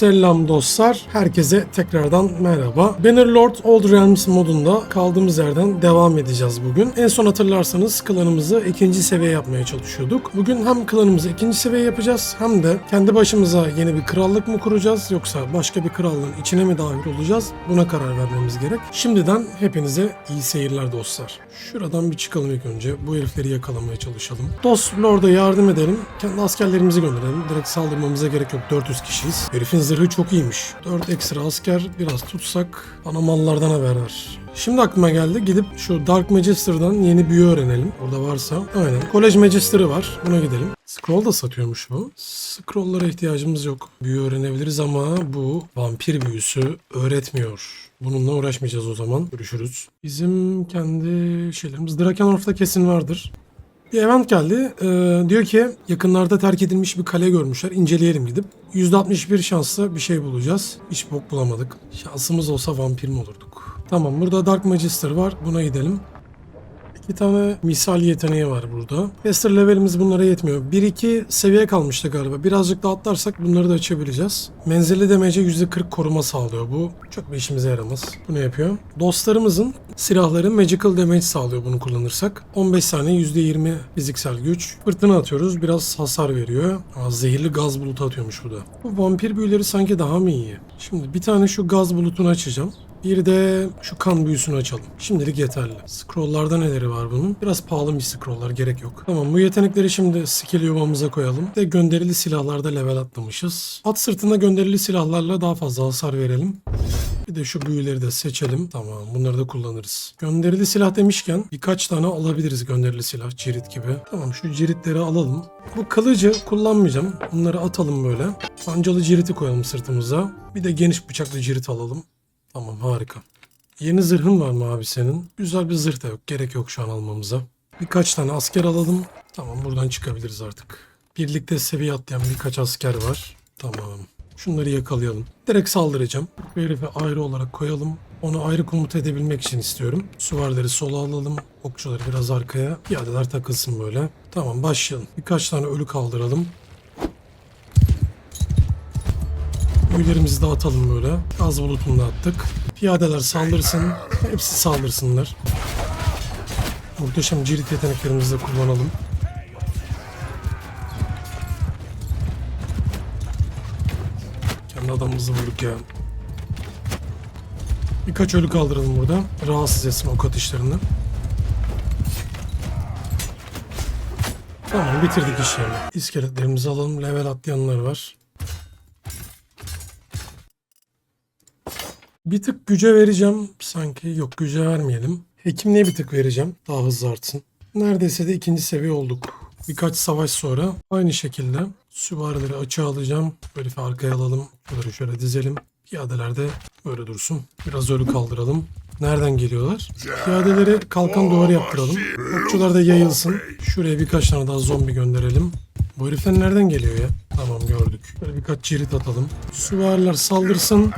Selam dostlar. Herkese tekrardan merhaba. Bannerlord Old Realms modunda kaldığımız yerden devam edeceğiz bugün. En son hatırlarsanız klanımızı ikinci seviye yapmaya çalışıyorduk. Bugün hem klanımızı ikinci seviye yapacağız hem de kendi başımıza yeni bir krallık mı kuracağız yoksa başka bir krallığın içine mi dahil olacağız? Buna karar vermemiz gerek. Şimdiden hepinize iyi seyirler dostlar. Şuradan bir çıkalım ilk önce. Bu herifleri yakalamaya çalışalım. Dost Lord'a yardım edelim. Kendi askerlerimizi gönderelim. Direkt saldırmamıza gerek yok. 400 kişiyiz. Herifin zırhı çok iyiymiş. 4 ekstra asker biraz tutsak bana mallardan haber ver. Şimdi aklıma geldi. Gidip şu Dark Magister'dan yeni büyü öğrenelim. Orada varsa. Aynen. College Magister'ı var. Buna gidelim. Scroll da satıyormuş bu. Scroll'lara ihtiyacımız yok. Büyü öğrenebiliriz ama bu vampir büyüsü öğretmiyor. Bununla uğraşmayacağız o zaman. Görüşürüz. Bizim kendi şeylerimiz. Drakenorf'ta kesin vardır. Bir event geldi. Ee, diyor ki yakınlarda terk edilmiş bir kale görmüşler. İnceleyelim gidip. %61 şansla bir şey bulacağız. Hiç bok bulamadık. Şansımız olsa vampir mi olurduk? Tamam burada Dark Magister var. Buna gidelim. İki tane misal yeteneği var burada. Master levelimiz bunlara yetmiyor. 1-2 seviye kalmıştı galiba. Birazcık daha atlarsak bunları da açabileceğiz. Menzilli demece %40 koruma sağlıyor bu. Çok bir işimize yaramaz. Bu ne yapıyor? Dostlarımızın silahları magical damage sağlıyor bunu kullanırsak. 15 saniye %20 fiziksel güç. Fırtına atıyoruz. Biraz hasar veriyor. Aa, zehirli gaz bulutu atıyormuş bu da. Bu vampir büyüleri sanki daha mı iyi? Şimdi bir tane şu gaz bulutunu açacağım. Bir de şu kan büyüsünü açalım. Şimdilik yeterli. Scrolllarda neleri var bunun? Biraz pahalı bir scrolllar gerek yok. Tamam bu yetenekleri şimdi skill yuvamıza koyalım. Ve gönderili silahlarda level atlamışız. At sırtına gönderili silahlarla daha fazla hasar verelim. Bir de şu büyüleri de seçelim. Tamam bunları da kullanırız. Gönderili silah demişken birkaç tane alabiliriz gönderili silah. Cirit gibi. Tamam şu ciritleri alalım. Bu kılıcı kullanmayacağım. Bunları atalım böyle. Pancalı ciriti koyalım sırtımıza. Bir de geniş bıçaklı cirit alalım. Tamam harika. Yeni zırhın var mı abi senin? Güzel bir zırh da yok. Gerek yok şu an almamıza. Birkaç tane asker alalım. Tamam buradan çıkabiliriz artık. Birlikte seviye atlayan birkaç asker var. Tamam. Şunları yakalayalım. Direkt saldıracağım. Bu herifi ayrı olarak koyalım. Onu ayrı komuta edebilmek için istiyorum. Süvarileri sola alalım. Okçuları biraz arkaya. Piyadeler takılsın böyle. Tamam başlayalım. Birkaç tane ölü kaldıralım. Büyülerimizi dağıtalım böyle. Gaz bulutunu da attık. Piyadeler saldırsın. Hepsi saldırsınlar. Muhteşem cirit yeteneklerimizi de kullanalım. Kendi adamımızı vurduk ya. Birkaç ölü kaldıralım burada. Rahatsız etsin ok atışlarını. Tamam bitirdik işlerini. İskeletlerimizi alalım. Level atlayanlar var. Bir tık güce vereceğim sanki. Yok güce vermeyelim. Hekimliğe bir tık vereceğim. Daha hızlı artsın. Neredeyse de ikinci seviye olduk. Birkaç savaş sonra aynı şekilde süvarileri açığa alacağım. Bir arkaya alalım. Bunları şöyle dizelim. Piyadeler de böyle dursun. Biraz ölü kaldıralım. Nereden geliyorlar? Piyadeleri kalkan duvarı yaptıralım. Okçular da yayılsın. Şuraya birkaç tane daha zombi gönderelim. Bu herifler nereden geliyor ya? Tamam gördük. Böyle birkaç cirit atalım. Süvariler saldırsın.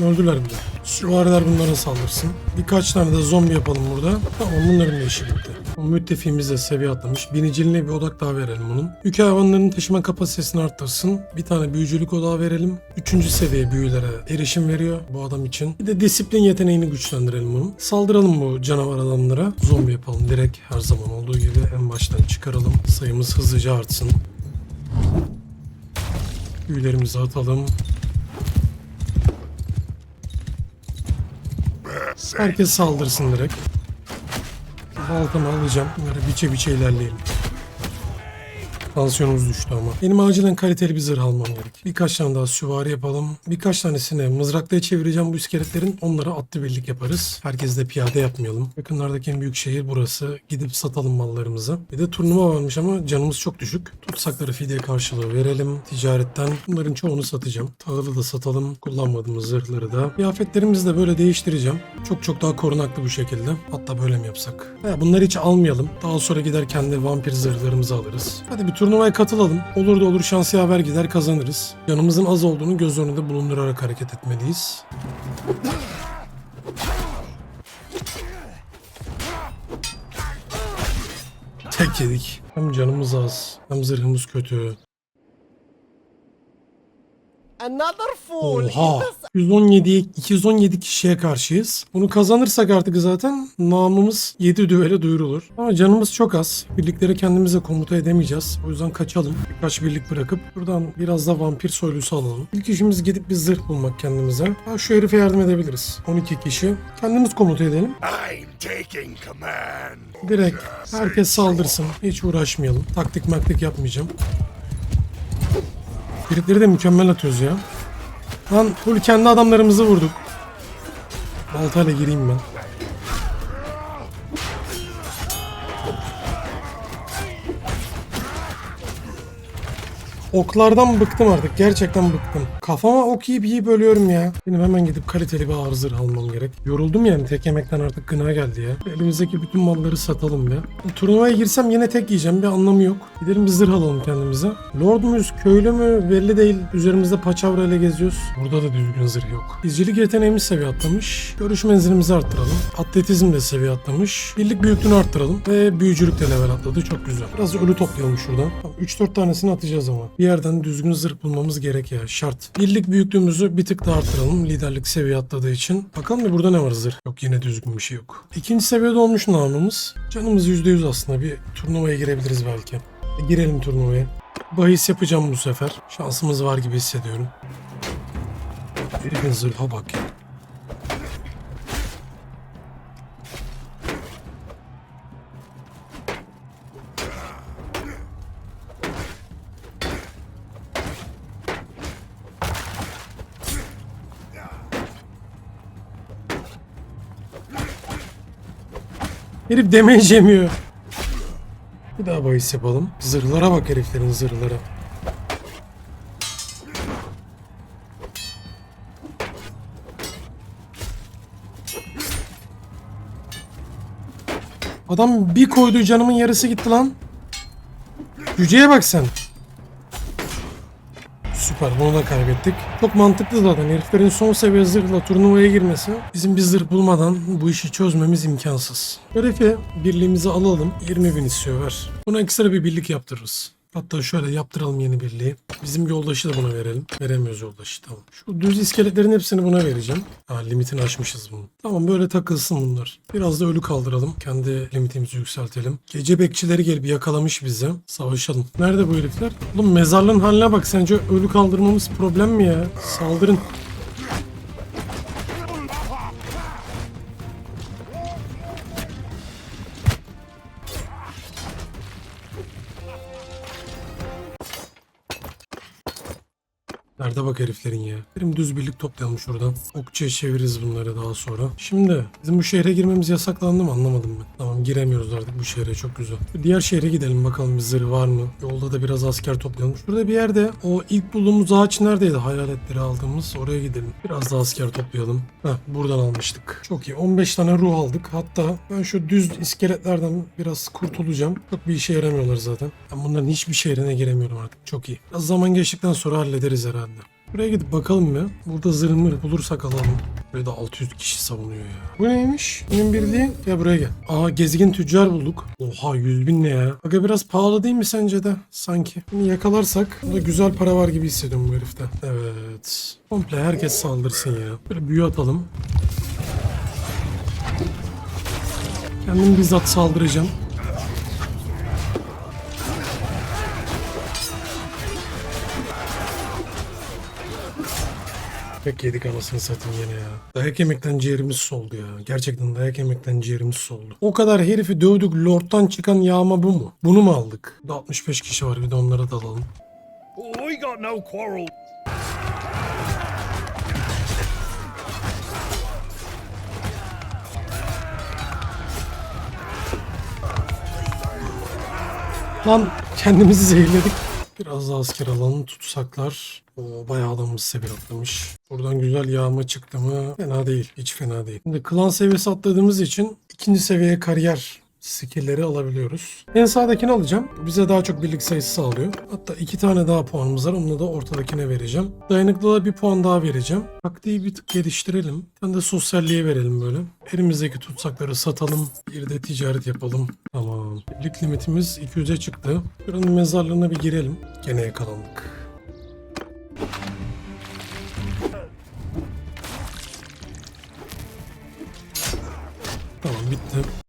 Öldüler bile. Süvariler bunlara saldırsın. Birkaç tane de zombi yapalım burada. Tamam bunların da işi bitti. O müttefiğimiz de seviye atlamış. Biniciliğine bir odak daha verelim bunun. Yük hayvanlarının taşıma kapasitesini arttırsın. Bir tane büyücülük odağı verelim. Üçüncü seviye büyülere erişim veriyor bu adam için. Bir de disiplin yeteneğini güçlendirelim bunun. Saldıralım bu canavar adamlara. Zombi yapalım direkt her zaman olduğu gibi en baştan çıkaralım. Sayımız hızlıca artsın. Büyülerimizi atalım. Herkes saldırsın direkt. Baltamı alacağım. Bunları biçe biçe ilerleyelim. Tansiyonumuz düştü ama. Benim acilen kaliteli bir zırh almam gerek. Birkaç tane daha süvari yapalım. Birkaç tanesini mızrakla çevireceğim bu iskeletlerin. Onları atlı birlik yaparız. Herkes de piyade yapmayalım. Yakınlardaki en büyük şehir burası. Gidip satalım mallarımızı. Bir de turnuva varmış ama canımız çok düşük. Tutsakları fidye karşılığı verelim. Ticaretten bunların çoğunu satacağım. Tahılı da satalım. Kullanmadığımız zırhları da. Kıyafetlerimizi de böyle değiştireceğim. Çok çok daha korunaklı bu şekilde. Hatta böyle mi yapsak? Ya bunları hiç almayalım. Daha sonra gider kendi vampir zırhlarımızı alırız. Hadi bir turnuvaya katılalım. Olur da olur şans yaver gider kazanırız. Canımızın az olduğunu göz önünde bulundurarak hareket etmeliyiz. Tek yedik. Hem canımız az hem zırhımız kötü. Another fool. Oha. 117'ye 217 kişiye karşıyız. Bunu kazanırsak artık zaten namımız 7 düvele duyurulur. Ama canımız çok az. Birliklere kendimize komuta edemeyeceğiz. O yüzden kaçalım. Birkaç birlik bırakıp buradan biraz da vampir soylusu alalım. İlk işimiz gidip bir zırh bulmak kendimize. Ha, şu herife yardım edebiliriz. 12 kişi. Kendimiz komuta edelim. I'm taking command. Direkt herkes saldırsın. Hiç uğraşmayalım. Taktik maktik yapmayacağım. Birlikleri de mükemmel atıyoruz ya. Lan full kendi adamlarımızı vurduk. Baltayla gireyim ben. Oklardan bıktım artık. Gerçekten bıktım. Kafama ok yiyip yiyip ölüyorum ya. Benim hemen gidip kaliteli bir ağır almam gerek. Yoruldum yani tek yemekten artık gına geldi ya. Elimizdeki bütün malları satalım ya. Turnuvaya girsem yine tek yiyeceğim. Bir anlamı yok. Gidelim bir zırh alalım kendimize. Lord muyuz, köylü mü belli değil. Üzerimizde paçavra ile geziyoruz. Burada da düzgün zırh yok. İzcilik yeteneğimiz seviye atlamış. Görüş menzilimizi arttıralım. Atletizm de seviye atlamış. Birlik büyüklüğünü arttıralım. Ve büyücülük de level atladı. Çok güzel. Biraz ölü toplayalım şuradan. Tamam, 3-4 tanesini atacağız ama. Bir yerden düzgün zırh bulmamız gerek ya. Şart. Birlik büyüklüğümüzü bir tık daha arttıralım. Liderlik seviye atladığı için. Bakalım bir burada ne var zırh? Yok yine düzgün bir şey yok. İkinci seviyede olmuş namımız. Canımız %100 aslında. Bir turnuvaya girebiliriz belki. E, girelim turnuvaya. Bahis yapacağım bu sefer. Şansımız var gibi hissediyorum. Herifin zırha bak ya. Herif damage yemiyor. Bir daha bahis yapalım. Zırhlara bak heriflerin zırhlara. Adam bir koyduğu canımın yarısı gitti lan. Cüceye bak sen. Süper bunu da kaybettik. Çok mantıklı zaten heriflerin son seviye zırhla turnuvaya girmesi bizim bir zırh bulmadan bu işi çözmemiz imkansız. Herifi birliğimizi alalım 20 bin istiyor ver. Buna ekstra bir birlik yaptırırız. Hatta şöyle yaptıralım yeni birliği. Bizim yoldaşı da buna verelim. Veremiyoruz yoldaşı tamam. Şu düz iskeletlerin hepsini buna vereceğim. Ha limitini aşmışız bunun. Tamam böyle takılsın bunlar. Biraz da ölü kaldıralım. Kendi limitimizi yükseltelim. Gece bekçileri gelip yakalamış bizi. Savaşalım. Nerede bu herifler? Oğlum mezarlığın haline bak. Sence ölü kaldırmamız problem mi ya? Saldırın. Nerede bak heriflerin ya. Benim düz birlik toplayalım şuradan. Okçuya çeviririz bunları daha sonra. Şimdi bizim bu şehre girmemiz yasaklandı mı anlamadım ben. Tamam giremiyoruz artık bu şehre çok güzel. Diğer şehre gidelim bakalım zırh var mı? Yolda da biraz asker toplayalım. Şurada bir yerde o ilk bulduğumuz ağaç neredeydi? Hayaletleri aldığımız oraya gidelim. Biraz da asker toplayalım. Heh buradan almıştık. Çok iyi 15 tane ruh aldık. Hatta ben şu düz iskeletlerden biraz kurtulacağım. Çok bir işe yaramıyorlar zaten. Ben bunların hiçbir şehrine giremiyorum artık. Çok iyi. Biraz zaman geçtikten sonra hallederiz herhalde. Buraya gidip bakalım mı? Burada zırh mırh bulursak alalım. Burada 600 kişi savunuyor ya. Bu neymiş? Benim birliği. Gel buraya gel. Aa gezgin tüccar bulduk. Oha 100 bin ne ya? Aga biraz pahalı değil mi sence de? Sanki. Bunu yakalarsak da güzel para var gibi hissediyorum bu herifte. Evet. Komple herkes saldırsın ya. Böyle büyü atalım. Kendim bizzat saldıracağım. Pek yedik anasını satayım yine ya. Dayak yemekten ciğerimiz soldu ya. Gerçekten dayak yemekten ciğerimiz soldu. O kadar herifi dövdük. Lord'dan çıkan yağma bu mu? Bunu mu aldık? Bir de 65 kişi var bir de onlara dalalım. Oh, we got no quarrel. Lan kendimizi zehirledik. Biraz daha asker alalım. Tutsaklar. Bayağı adamımız seviye atlamış. Buradan güzel yağma çıktı mı? Fena değil. Hiç fena değil. Şimdi klan seviyesi atladığımız için ikinci seviyeye kariyer skill'leri alabiliyoruz. En sağdakini alacağım. Bize daha çok birlik sayısı sağlıyor. Hatta iki tane daha puanımız var. Onu da ortadakine vereceğim. Dayanıklılığa bir puan daha vereceğim. Taktiği bir tık geliştirelim. Hem de sosyalliğe verelim böyle. Elimizdeki tutsakları satalım. Bir de ticaret yapalım. Tamam. Birlik limitimiz 200'e çıktı. Şuranın mezarlığına bir girelim. Gene yakalandık. Tamam bitti.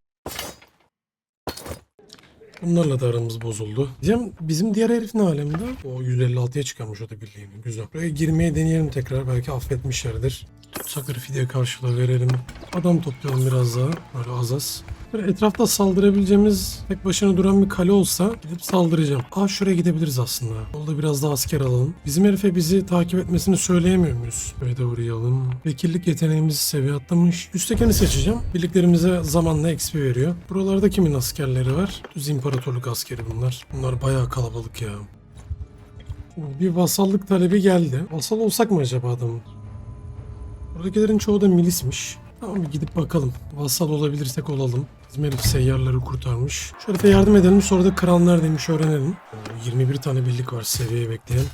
Bunlarla da aramız bozuldu. Diyeceğim bizim diğer herif ne alemde? O 156'ya çıkarmış o da birliğini. Güzel. Buraya girmeye deneyelim tekrar. Belki affetmişlerdir. Tutsakları fidye karşılığı verelim. Adam toplayalım biraz daha. Böyle az az. Böyle etrafta saldırabileceğimiz tek başına duran bir kale olsa gidip saldıracağım. Aa şuraya gidebiliriz aslında. Yolda biraz daha asker alalım. Bizim herife bizi takip etmesini söyleyemiyor muyuz? Böyle de uğrayalım. Vekillik yeteneğimiz seviye atlamış. Üsttekini seçeceğim. Birliklerimize zamanla XP veriyor. Buralarda kimin askerleri var? Düz imparatorluk askeri bunlar. Bunlar bayağı kalabalık ya. Bir vasallık talebi geldi. Vasal olsak mı acaba adamın? Buradakilerin çoğu da milismiş. Tamam bir gidip bakalım. Vassal olabilirsek olalım. Bizim seyyarları kurtarmış. Şu herife yardım edelim sonra da kral neredeymiş öğrenelim. Oo, 21 tane birlik var seviyeye bekleyen.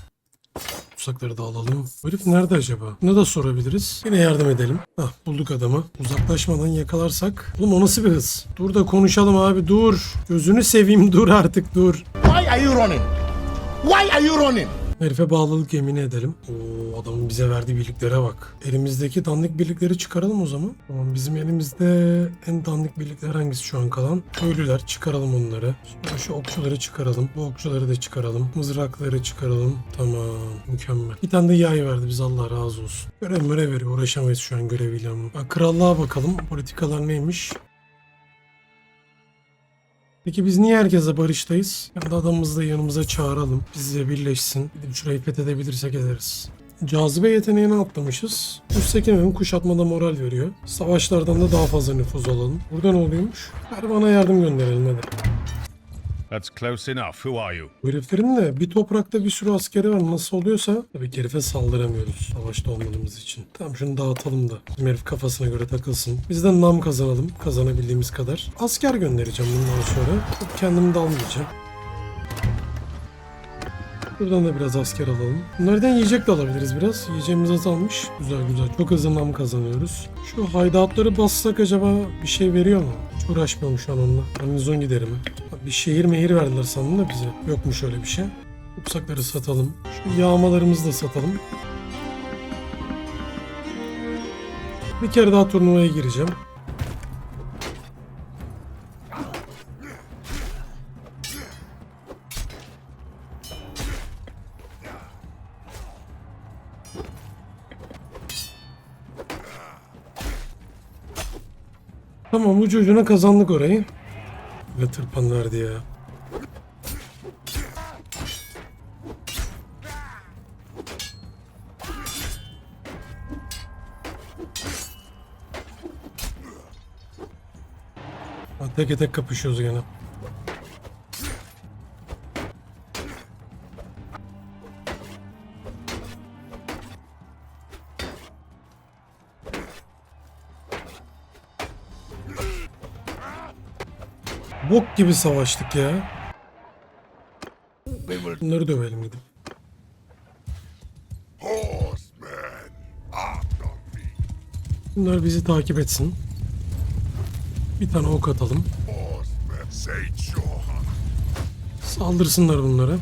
Tutsakları da alalım. Herif nerede acaba? Ne da sorabiliriz? Yine yardım edelim. Hah bulduk adamı. Uzaklaşmadan yakalarsak. Oğlum o nasıl bir hız? Dur da konuşalım abi dur. Gözünü seveyim dur artık dur. Why are you running? Why are you running? Herife bağlılık yemin edelim. Oo adamın bize verdiği birliklere bak. Elimizdeki dandik birlikleri çıkaralım o zaman. Tamam bizim elimizde en dandik birlikler hangisi şu an kalan? Köylüler çıkaralım onları. Sonra şu okçuları çıkaralım. Bu okçuları da çıkaralım. Mızrakları çıkaralım. Tamam mükemmel. Bir tane de yay verdi biz Allah razı olsun. Görev mörev veriyor uğraşamayız şu an göreviyle ama. Krallığa bakalım politikalar neymiş? Peki biz niye herkese barıştayız? Kendi adamımızı da yanımıza çağıralım. Bizle birleşsin. Gidip şurayı fethedebilirsek ederiz. Cazibe yeteneğini atlamışız. Üsttekilerin kuşatmada moral veriyor. Savaşlardan da daha fazla nüfuz alalım. Burada ne oluyormuş? Ver bana yardım gönderelim hadi. That's close enough. Who are you? Bu heriflerin de bir toprakta bir sürü askeri var. Nasıl oluyorsa tabii herife saldıramıyoruz. Savaşta olmadığımız için. Tamam şunu dağıtalım da. Bizim herif kafasına göre takılsın. Biz de nam kazanalım. Kazanabildiğimiz kadar. Asker göndereceğim bundan sonra. Kendimi de almayacağım. Buradan da biraz asker alalım. Bunlardan yiyecek de alabiliriz biraz. Yiyeceğimiz azalmış. Güzel güzel. Çok hızlı nam kazanıyoruz. Şu hideoutları bassak acaba bir şey veriyor mu? Hiç uğraşmıyorum şu an onunla. Garnizon giderim. Bir şehir mehir verdiler sandım da bize. Yokmuş öyle bir şey. Kupsakları satalım. Şu yağmalarımızı da satalım. Bir kere daha turnuvaya gireceğim. Tamam ucu ucuna kazandık orayı. Ne tırpan verdi ya. Tek tek kapışıyoruz gene. Bok gibi savaştık ya. Bunları dövelim gidip. Bunlar bizi takip etsin. Bir tane ok atalım. Saldırsınlar bunlara.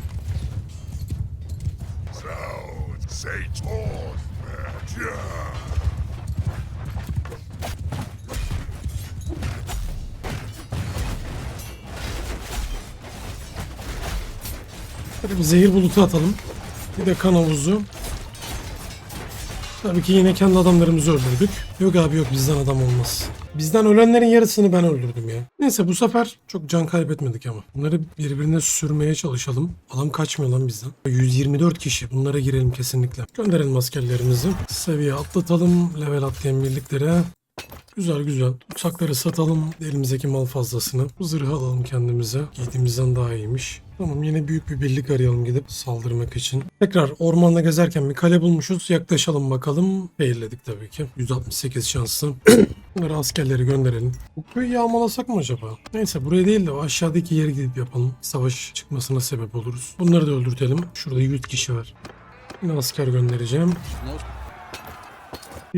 Yeah. Bir zehir bulutu atalım. Bir de kan havuzu. Tabii ki yine kendi adamlarımızı öldürdük. Yok abi yok bizden adam olmaz. Bizden ölenlerin yarısını ben öldürdüm ya. Neyse bu sefer çok can kaybetmedik ama. Bunları birbirine sürmeye çalışalım. Adam kaçmıyor lan bizden. 124 kişi. Bunlara girelim kesinlikle. Gönderelim askerlerimizi. Seviye atlatalım. Level atlayan birliklere. Güzel güzel. Uçakları satalım. Elimizdeki mal fazlasını. Zırhı alalım kendimize. Giydiğimizden daha iyiymiş. Tamam yine büyük bir birlik arayalım gidip saldırmak için. Tekrar ormanda gezerken bir kale bulmuşuz. Yaklaşalım bakalım. Failledik tabii ki. 168 şanslı. Bunları askerleri gönderelim. Bu köyü yağmalasak mı acaba? Neyse buraya değil de aşağıdaki yere gidip yapalım. Savaş çıkmasına sebep oluruz. Bunları da öldürtelim. Şurada 100 kişi var. Yine asker göndereceğim.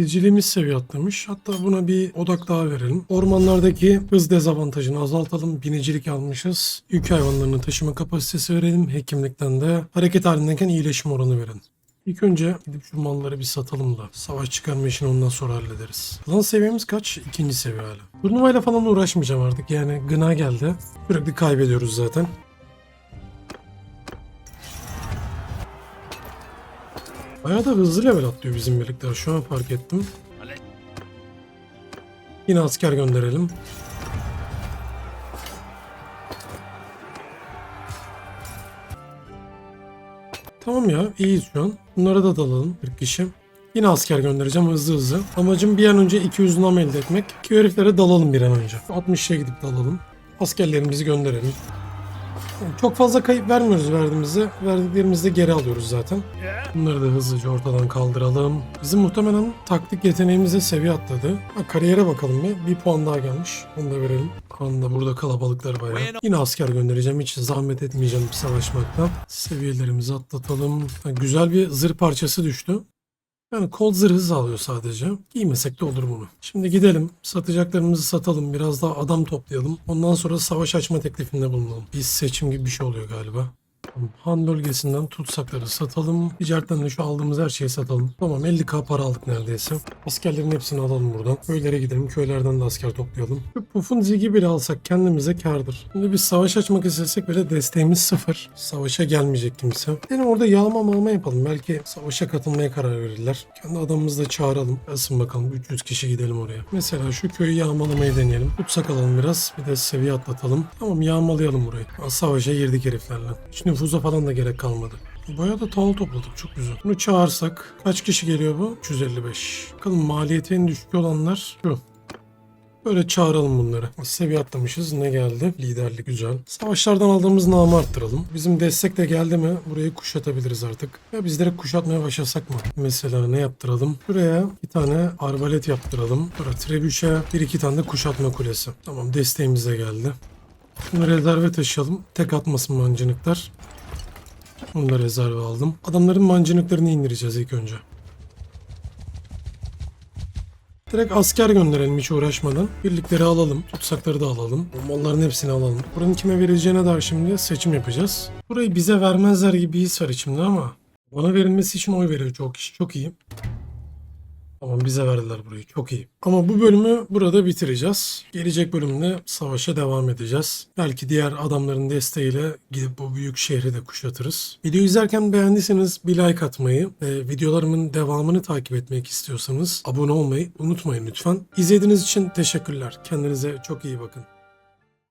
İzciliğimiz seviye atlamış. Hatta buna bir odak daha verelim. Ormanlardaki hız dezavantajını azaltalım. Binicilik almışız. Yük hayvanlarını taşıma kapasitesi verelim. Hekimlikten de hareket halindeyken iyileşme oranı verelim. İlk önce gidip şu malları bir satalım da savaş çıkarma işini ondan sonra hallederiz. Lan seviyemiz kaç? İkinci seviye hala. Turnuvayla falan uğraşmayacağım artık yani gına geldi. Sürekli kaybediyoruz zaten. Bayağı da hızlı level atlıyor bizim birlikler. Şu an fark ettim. Yine asker gönderelim. Tamam ya iyiyiz şu an. Bunlara da dalalım 40 kişi. Yine asker göndereceğim hızlı hızlı. Amacım bir an önce 200 nam elde etmek. Ki heriflere dalalım bir an önce. 60'a gidip dalalım. Askerlerimizi gönderelim. Çok fazla kayıp vermiyoruz verdiğimizde. Verdiklerimizi geri alıyoruz zaten. Bunları da hızlıca ortadan kaldıralım. Bizim muhtemelen taktik yeteneğimize seviye atladı. Ha, kariyere bakalım bir. Bir puan daha gelmiş. Onu da verelim. Anda burada kalabalıklar bayağı. Yine asker göndereceğim. Hiç zahmet etmeyeceğim savaşmaktan. Seviyelerimizi atlatalım. Ha, güzel bir zırh parçası düştü. Yani kol zırhı sağlıyor sadece. Giymesek de olur bunu. Şimdi gidelim. Satacaklarımızı satalım. Biraz daha adam toplayalım. Ondan sonra savaş açma teklifinde bulunalım. Bir seçim gibi bir şey oluyor galiba. Tamam, Han bölgesinden tutsakları satalım. Ticaretten de şu aldığımız her şeyi satalım. Tamam 50k para aldık neredeyse. Askerlerin hepsini alalım buradan. Köylere gidelim. Köylerden de asker toplayalım. Şu Puf'un zigi bile alsak kendimize kardır. Şimdi biz savaş açmak istesek bile desteğimiz sıfır. Savaşa gelmeyecek kimse. Benim orada yağma malma yapalım. Belki savaşa katılmaya karar verirler. Kendi adamımızı da çağıralım. Gelsin bakalım 300 kişi gidelim oraya. Mesela şu köyü yağmalamayı deneyelim. Tutsak alalım biraz. Bir de seviye atlatalım. Tamam yağmalayalım burayı. Savaşa girdik heriflerle. Hiç nüfuza falan da gerek kalmadı. Bayağı da tahıl topladık. Çok güzel. Bunu çağırsak kaç kişi geliyor bu? 355. Bakalım maliyeti en düşük olanlar şu. Böyle çağıralım bunları. Seviye atlamışız. Ne geldi? Liderlik güzel. Savaşlardan aldığımız namı arttıralım. Bizim destek de geldi mi burayı kuşatabiliriz artık. Ya biz direkt kuşatmaya başlasak mı? Mesela ne yaptıralım? Şuraya bir tane arbalet yaptıralım. Sonra trebüşe bir iki tane de kuşatma kulesi. Tamam desteğimiz de geldi. Bunu rezerve taşıyalım. Tek atmasın mancınıklar. Bunu da rezerve aldım. Adamların mancınıklarını indireceğiz ilk önce. Direkt asker gönderelim hiç uğraşmadan. Birlikleri alalım. Tutsakları da alalım. Malların hepsini alalım. Buranın kime verileceğine dair şimdi seçim yapacağız. Burayı bize vermezler gibi bir his var içimde ama bana verilmesi için oy veriyor çok kişi. Çok iyi. Tamam bize verdiler burayı. Çok iyi. Ama bu bölümü burada bitireceğiz. Gelecek bölümde savaşa devam edeceğiz. Belki diğer adamların desteğiyle gidip bu büyük şehri de kuşatırız. Videoyu izlerken beğendiyseniz bir like atmayı ve videolarımın devamını takip etmek istiyorsanız abone olmayı unutmayın lütfen. İzlediğiniz için teşekkürler. Kendinize çok iyi bakın.